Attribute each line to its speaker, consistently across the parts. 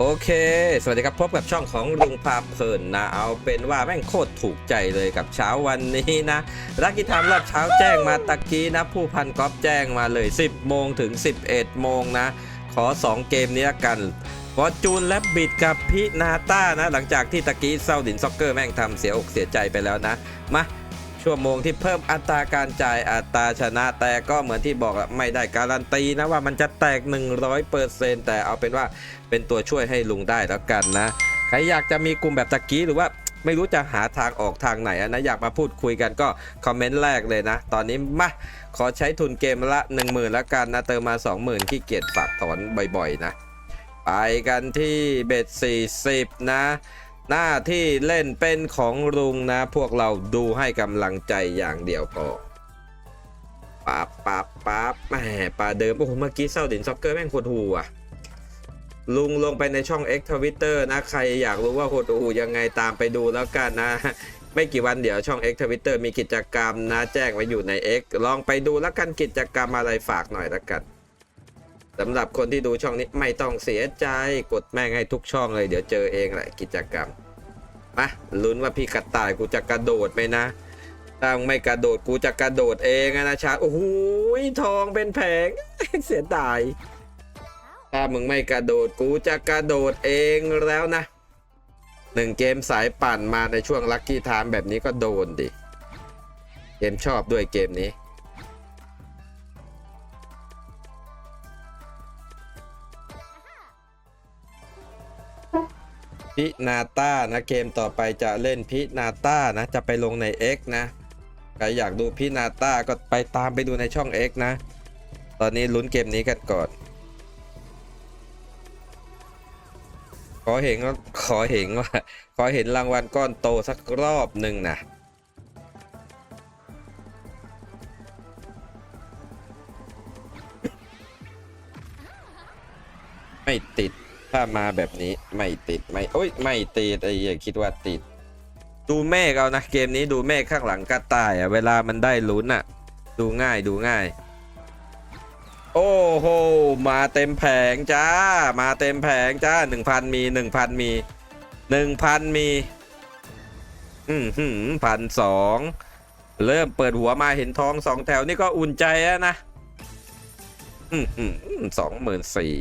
Speaker 1: โอเค สวัสดีครับ พบกับช่องของลุงพาเพลินนะ เอาเป็นว่าแม่งโคตรถูกใจเลยกับเช้าวันนี้นะรักกิทามรอบเช้าแจ้งมาตะกี้นะ ผู้พันก๊อฟแจ้งมาเลย 10 โมงถึง 11 โมงนะ ขอ 2 เกมนี้ละกันฟอจูนและบิดกับพินาต้านะ หลังจากที่ตะกี้เซาดินซ็อกเกอร์แม่งทำเสียอกเสียใจไปแล้วนะ มา ชั่วโมงที่เพิ่มอัตราการจ่ายอัตราชนะ แต่ก็เหมือนที่บอกอะไม่ได้การันตีนะว่ามันจะแตก 100%แต่เอาเป็นว่าเป็นตัวช่วยให้ลุงได้แล้วกันนะ ใครอยากจะมีกลุ่มแบบตะกี้หรือว่าไม่รู้จะหาทางออกทางไหนอะนะอยากมาพูดคุยกันก็คอมเมนต์แรกเลยนะ ตอนนี้มาขอใช้ทุนเกมละ 10,000แล้วกันนะเติมมา 20,000ขี้เกียจฝากถอนบ่อยๆนะ ไปกันที่เบ็ด40 นะ หน้าที่เล่นเป็นของลุงนะ พวกเราดูให้กำลังใจอย่างเดียวพอปั๊บปั๊บปั๊บแหมปลาเดิม โอ้โห เมื่อกี้เศร้าดินซ็อกเกอร์แม่งโคตรหูอะ ลุงลงไปในช่อง X Twitter นะ ใครอยากรู้ว่าโคตรหูยังไงตามไปดูแล้วกันนะ ไม่กี่วันเดี๋ยวช่อง X Twitter มีกิจกรรมนะ แจ้งไว้อยู่ใน X ลองไปดูแล้วกันกิจกรรมอะไรฝากหน่อยแล้วกัน สำหรับคนที่ดูช่องนี้ไม่ต้องเสียใจกดแม่งให้ทุกช่องเลย เดี๋ยวเจอเองแหละกิจกรรมมาลุ้นว่าพี่กระต่ายกูจะกระโดดไหมนะถ้ามึงไม่กระโดดกูจะกระโดดเองนะชาโอ้โหทองเป็นแผงเสียดายถ้ามึงไม่กระโดดกูจะกระโดดเองแล้วนะหนึ่งเกมสายปั่นมาในช่วงลัคกี้ไทม์แบบนี้ก็โดนดิ เกมชอบด้วยเกมนี้ พินาต้านะเกมต่อไปจะเล่นพินาต้านะจะไปลงใน X นะใครอยากดูพินาต้าก็ไปตามไปดูในช่อง X นะ ตอนนี้ลุ้นเกมนี้กันก่อน ขอเห็นขอเห็นว่า ขอเห็นรางวัลก้อนโตสักรอบหนึ่งนะ ถ้ามาแบบนี้ไม่ติดไม่โอ้ยไม่ติดไอ้เหี้ยคิดว่าติด ดูเมฆเอานะเกมนี้ดูเมฆข้างหลังกระต่ายอะเวลามันได้ลุ้นอะดูง่ายดูง่าย โอ้โหมาเต็มแผงจ้า มาเต็มแผงจ้าหนึ่งพันมีหนึ่งพันมีหนึ่งพันมี อืมหืมพันสองเริ่มเปิดหัวมาเห็นทองสองแถวนี่ก็อุ่นใจแล้วนะ อืมหืมสองหมื่นสี่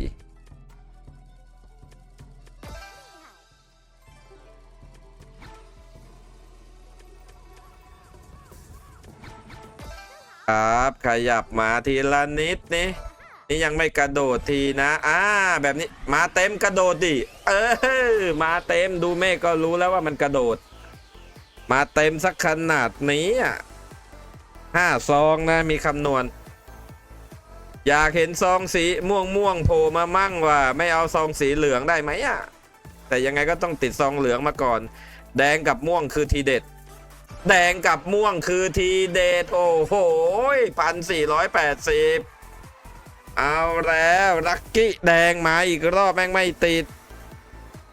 Speaker 1: ครับ ขยับมาทีละนิดนี่นี่ยังไม่กระโดดทีนะอ่าแบบนี้มาเต็มกระโดดดิเออมาเต็มดูเมฆก็รู้แล้วว่ามันกระโดด มาเต็มสักขนาดนี้อะห้าซองนะมีคำนวณ อยากเห็นซองสีม่วงม่วงโผล่มามั่งว่า ไม่เอาซองสีเหลืองได้ไหมอะแต่ยังไงก็ต้องติดซองเหลืองมาก่อน แดงกับม่วงคือทีเด็ด แดงกับม่วงคือทีเดทโอ้โหพันสี่ร้อยแปดสิบเอาแล้วลักกี้แดงมาอีกรอบแม่งไม่ติด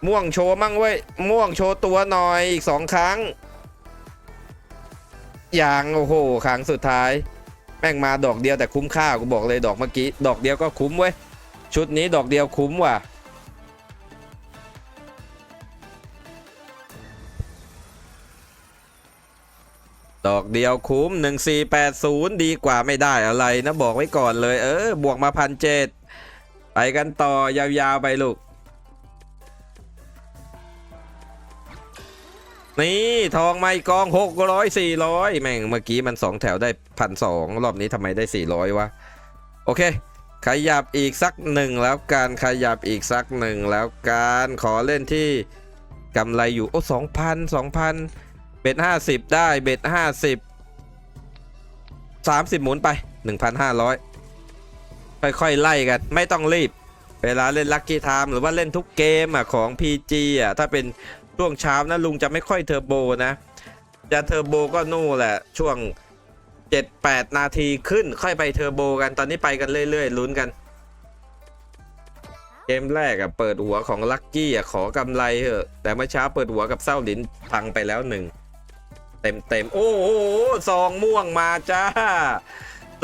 Speaker 1: ม่วงโชว์มั่งเว้ย ม่วงโชว์ตัวหน่อยอีกสองครั้ง อย่างโอ้โหครั้งสุดท้าย แม่งมาดอกเดียวแต่คุ้มค่ากูบอกเลยดอกเมื่อกี้ ดอกเดียวก็คุ้มเว้ย ชุดนี้ดอกเดียวคุ้มว่ะ ดอกเดียวคุ้ม 1480 ดีกว่าไม่ได้อะไรนะบอกไว้ก่อนเลย เออ บวกมาพันเจ็ดไปกันต่อยาวๆไปลูก นี่ทองไม้กอง 600 400 แม่งเมื่อกี้มัน 2 แถวได้พันสองรอบนี้ทำไมได้ 400 วะ โอเค ขยับอีกสักหนึ่งแล้วกันขยับอีกสักหนึ่งแล้วกันขอเล่นที่กำไรอยู่ โอ้สองพันสองพัน เบ็ดห้าสิบได้เบ็ดห้าสิบสามสิบหมุนไปหนึ่งพันห้าร้อยค่อยๆ ไล่กัน ไม่ต้องรีบ เวลาเล่นลั c กี้ไทม์หรือว่าเล่นทุกเกมอะของ PG อะถ้าเป็นช่วงเช้านะลุงจะไม่ค่อยเทอร์โบนะ จะเทอร์โบก็นู่นแหละ ช่วง 7-8 นาทีขึ้นค่อยไปเทอร์โบกันตอนนี้ไปกันเรื่อยๆ ลุ้นกัน เกมแรกอะเปิดหัวของลัคกี้อะขอกำไรเถอะแต่เมื่อเช้าเปิดหัวกับเศร้าหลินพังไปแล้วหนึ่ง เต็มเต็มๆโอ้โหซองม่วงมาจ้า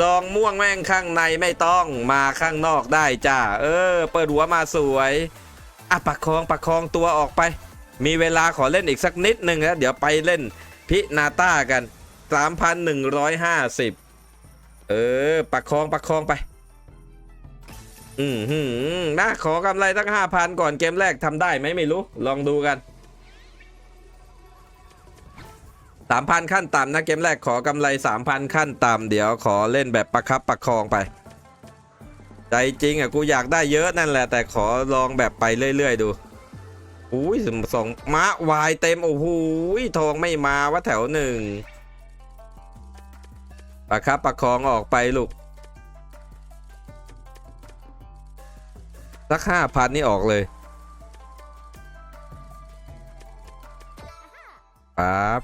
Speaker 1: ซองม่วงแม่งข้างในไม่ต้องมาข้างนอกได้จ้าเออ เปิดหัวมาสวยอะประคองประคองตัวออกไป มีเวลาขอเล่นอีกสักนิดหนึ่งแล้วเดี๋ยวไปเล่นพินาต้ากัน 3,150 เออประคองประคองไป อืมหืมนะขอกำไรตั้ง 5,000 ก่อนเกมแรกทำได้ไหมไม่รู้ ลองดูกัน 3,000ขั้นต่ำนะเกมแรกขอกำไร3,000ขั้นต่ำเดี๋ยวขอเล่นแบบประคับประคองไป ใจจริงอะกูอยากได้เยอะนั่นแหละ แต่ขอลองแบบไปเรื่อย ๆ ดูอุ้ยสองม้าวายเต็มโอ้โหทองไม่มาว่าแถวหนึ่งประคับประคองออกไปลูกสักห้าพันนี่ออกเลยปั๊บ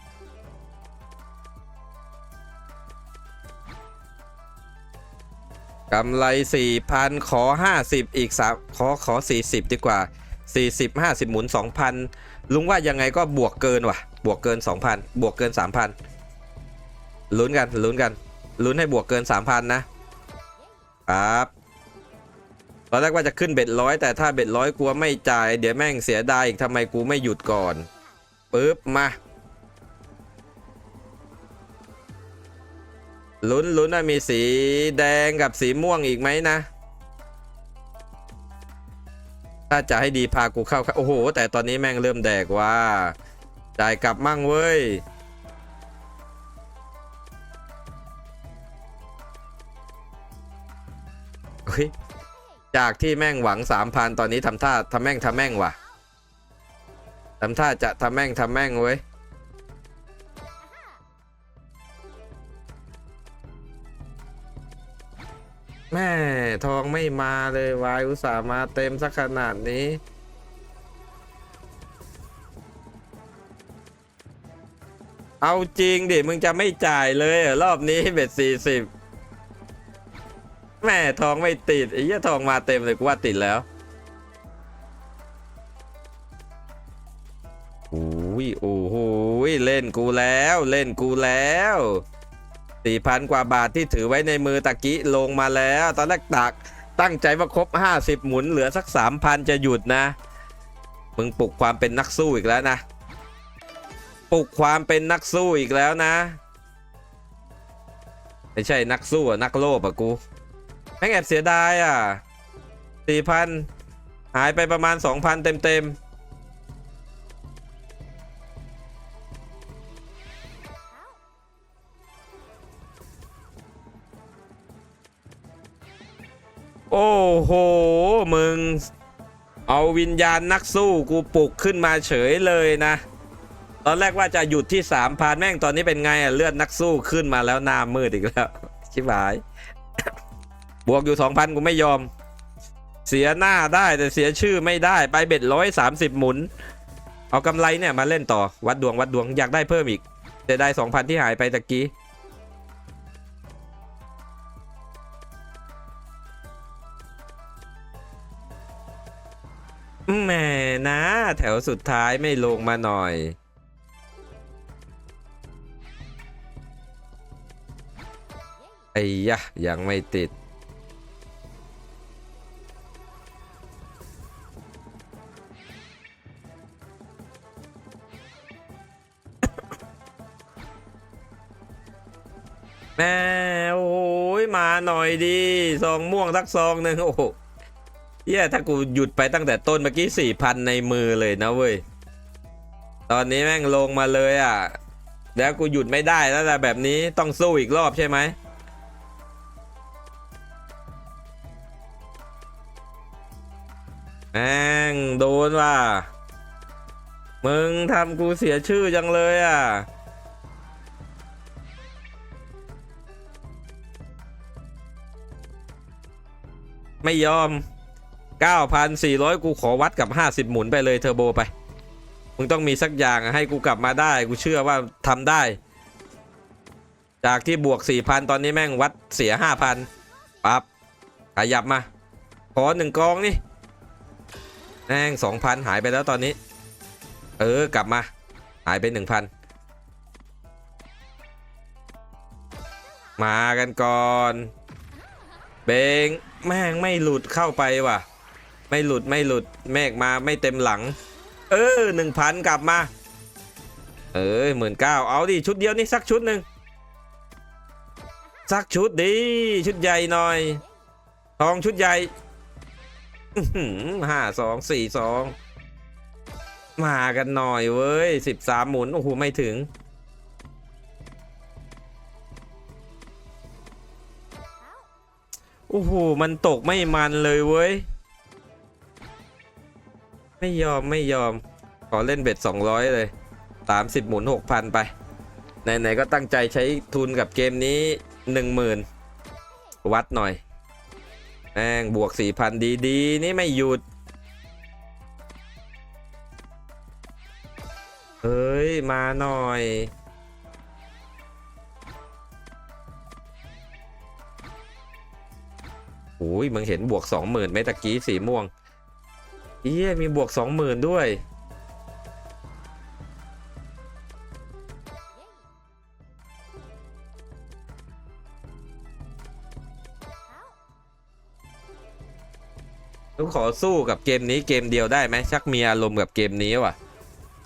Speaker 1: กำไร4,000ขอ50อีก3ขอขอ40ดีกว่า40 50หมุน2,000ลุงว่ายังไงก็บวกเกินว่ะ บวกเกิน2,000บวกเกิน3,000ลุ้นกันลุ้นกันลุ้นให้บวกเกิน3,000นะครับตอนแรกว่าจะขึ้นเบ็ดร้อยแต่ถ้าเบ็ดร้อยกลัวไม่จ่าย เดี๋ยวแม่งเสียดายอีกทำไมกูไม่หยุดก่อนปึ๊บมา ลุ้นลุ้นว่ามีสีแดงกับสีม่วงอีกไหมนะ ถ้าจะให้ดีพากูเข้า โอ้โห แต่ตอนนี้แม่งเริ่มแดกว่าจ่ายกลับมั่งเว้ยเฮ้ยจากที่แม่งหวังสามพันตอนนี้ทำท่าทำแม่งทำแม่งว่ะทำท่าจะทำแม่งทำแม่งเว้ย ไม่มาเลยวายอุตส่าห์มาเต็มสักขนาดนี้ เอาจริงดิ มึงจะไม่จ่ายเลยเหรอรอบนี้เบ็ดสี่สิบแม่ทองไม่ติดไอ้เหี้ยทองมาเต็มเลยกูว่าติดแล้วโอ้ยโอ้โหยเล่นกูแล้วเล่นกูแล้วสี่พันกว่าบาทที่ถือไว้ในมือตะกี้ลงมาแล้ว ตอนแรกตัก ตั้งใจว่าครบ 50 หมุนเหลือสัก 3,000 จะหยุดนะ มึงปลุกความเป็นนักสู้อีกแล้วนะ ปลุกความเป็นนักสู้อีกแล้วนะ ไม่ใช่นักสู้อะนักโลภอะกูแม่งแอบเสียดายอะสี่พันหายไปประมาณสองพันเต็มเต็ม โอ้โห มึง เอาวิญญาณนักสู้กูปลุกขึ้นมาเฉยเลยนะ ตอนแรกว่าจะหยุดที่สามพันแม่งตอนนี้เป็นไงอะเลือดนักสู้ขึ้นมาแล้วหน้ามืดอีกแล้ว ชิบหาย บวกอยู่สองพันกูไม่ยอม เสียหน้าได้แต่เสียชื่อไม่ได้ไปเบ็ดร้อยสามสิบหมุน เอากำไรเนี่ยมาเล่นต่อวัดดวงวัดดวงอยากได้เพิ่มอีกแต่ได้สองพันที่หายไปตะกี้ แหม่นะ แถวสุดท้ายไม่ลงมาหน่อย ไอ้ยะ ยังไม่ติด แม่โอ้ยมาหน่อยดีซองม่วงทักซองหนึ่งโอ้ เหี้ย่ถ้ากูหยุดไปตั้งแต่ต้นเมื่อกี้สี่พันในมือเลยนะเว้ย ตอนนี้แม่งลงมาเลยอะ แล้วกูหยุดไม่ได้แล้วแหละแบบนี้ต้องสู้อีกรอบใช่ไหมแม่งโดนว่ะมึงทำกูเสียชื่อจังเลยอะ ไม่ยอม 9,400 กูขอวัดกับ 50 หมุนไปเลยเทอร์โบไป มึงต้องมีสักอย่างให้กูกลับมาได้ กูเชื่อว่าทำได้ จากที่บวก 4,000 ตอนนี้แม่งวัดเสีย 5,000ปั๊บขยับมา ขอหนึ่งกองนี่แม่ง2,000 หายไปแล้วตอนนี้ เออกลับมา หายไป 1,000 มากันก่อน เบงแม่งไม่หลุดเข้าไปว่ะ ไม่หลุดไม่หลุดเมฆมาไม่เต็มหลัง เออหนึ่งพันกลับมา เอ้ยหมื่นเก้าเอาดิชุดเดียวนี่สักชุดหนึ่งสักชุดดีชุดใหญ่หน่อย ทองชุดใหญ่ห้าสองสี่สองมากันหน่อยเว้ยสิบสามหมุนโอ้โหไม่ถึงโอ้โหมันตกไม่มันเลยเว้ย ไม่ยอมไม่ยอม ขอเล่นเบ็ด 200 เลย 30 หมุน 6,000 ไป ไหน ๆ ก็ตั้งใจใช้ทุนกับเกมนี้ 10,000 วัดหน่อยแม่งบวก 4,000 ดีๆ นี่ไม่หยุด เฮ้ย มาหน่อย โอ้ยมึงเห็นบวก 20,000ไหมตะกี้สีม่วง เอี้ยมีบวก20,000ด้วย ต้องขอสู้กับเกมนี้เกมเดียวได้ไหมชักมีอารมณ์กับเกมนี้ว่ะ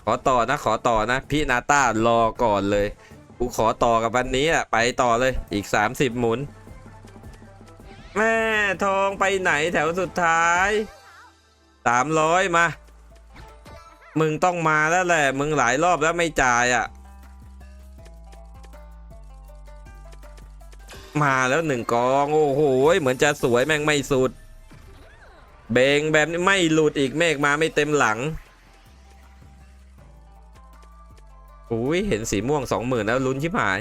Speaker 1: ขอต่อนะขอต่อนะ พี่นาตารอก่อนเลย กูขอต่อกับวันนี้อะ ไปต่อเลยอีก 30 หมุน แม่ทองไปไหนแถวสุดท้าย 300มา มึงต้องมาแล้วแหละ มึงหลายรอบแล้วไม่จ่ายอะ มาแล้วหนึ่งกอง โอ้โห เหมือนจะสวยแม่งไม่สุด เบงแบบนี้ไม่หลุดอีกเมฆมาไม่เต็มหลังอุ้ยเห็นสีม่วงสองหมื่นแล้วลุ้นชิบหาย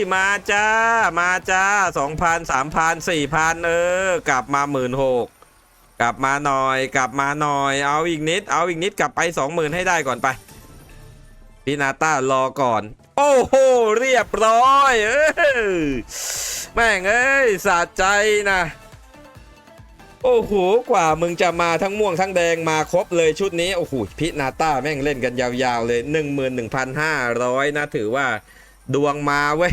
Speaker 1: ยมาจ้า มาจ้าสองพันสามพันสี่พันเออกลับมาหมื่นหกกลับมาหน่อยกลับมาหน่อย เอาอีกนิด เอาอีกนิดกลับไปสองหมื่นให้ได้ก่อนไปพี่นาต้ารอก่อน โอ้โห เรียบร้อยเออแม่งเอ้ยสะใจนะ โอ้โห กว่ามึงจะมาทั้งม่วงทั้งแดงมาครบเลยชุดนี้ โอ้โหพี่นาต้าแม่งเล่นกันยาวๆเลย 11,500 นะ ถือว่าดวงมาเว้ย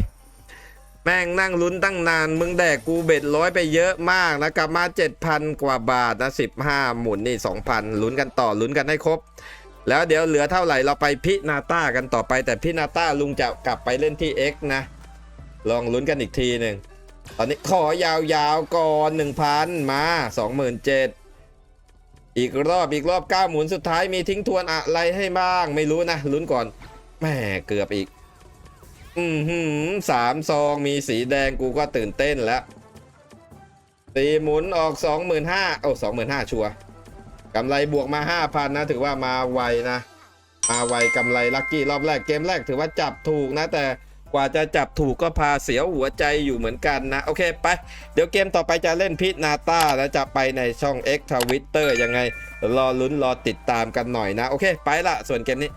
Speaker 1: แม่งนั่งลุ้นตั้งนาน มึงแดกกูเบ็ดร้อยไปเยอะมากนะกลับมา 7,000 กว่าบาทนะ15 หมุนนี่ 2,000 ลุ้นกันต่อลุ้นกันให้ครบ แล้วเดี๋ยวเหลือเท่าไหร่เราไปพินาต้ากันต่อไป แต่พินาต้าลุงจะกลับไปเล่นที่ X นะ ลองลุ้นกันอีกทีหนึ่งตอนนี้ขอยาวๆก่อน 1,000 มา 27,000อีกรอบอีกรอบ9หมุนสุดท้ายมีทิ้งทวนอะไรให้บ้าง ไม่รู้นะลุ้นก่อนแม่เกือบอีก อืมหืมสามซองมีสีแดงกูก็ตื่นเต้นแล้วตีหมุนออก25,000โอ้25,000ชัวกำไรบวกมา5,000นนะ ถือว่ามาไวนะ มาไวกำไรลัคกี้รอบแรกเกมแรกถือว่าจับถูกนะ แต่กว่าจะจับถูกก็พาเสียวหัวใจอยู่เหมือนกันนะ โอเคไป เดี๋ยวเกมต่อไปจะเล่นพิษนาตาแล้วจะไปในช่อง X Twitter ยังไงรอลุ้นรอติดตามกันหน่อยนะ โอเค ไปละส่วนเกมนี้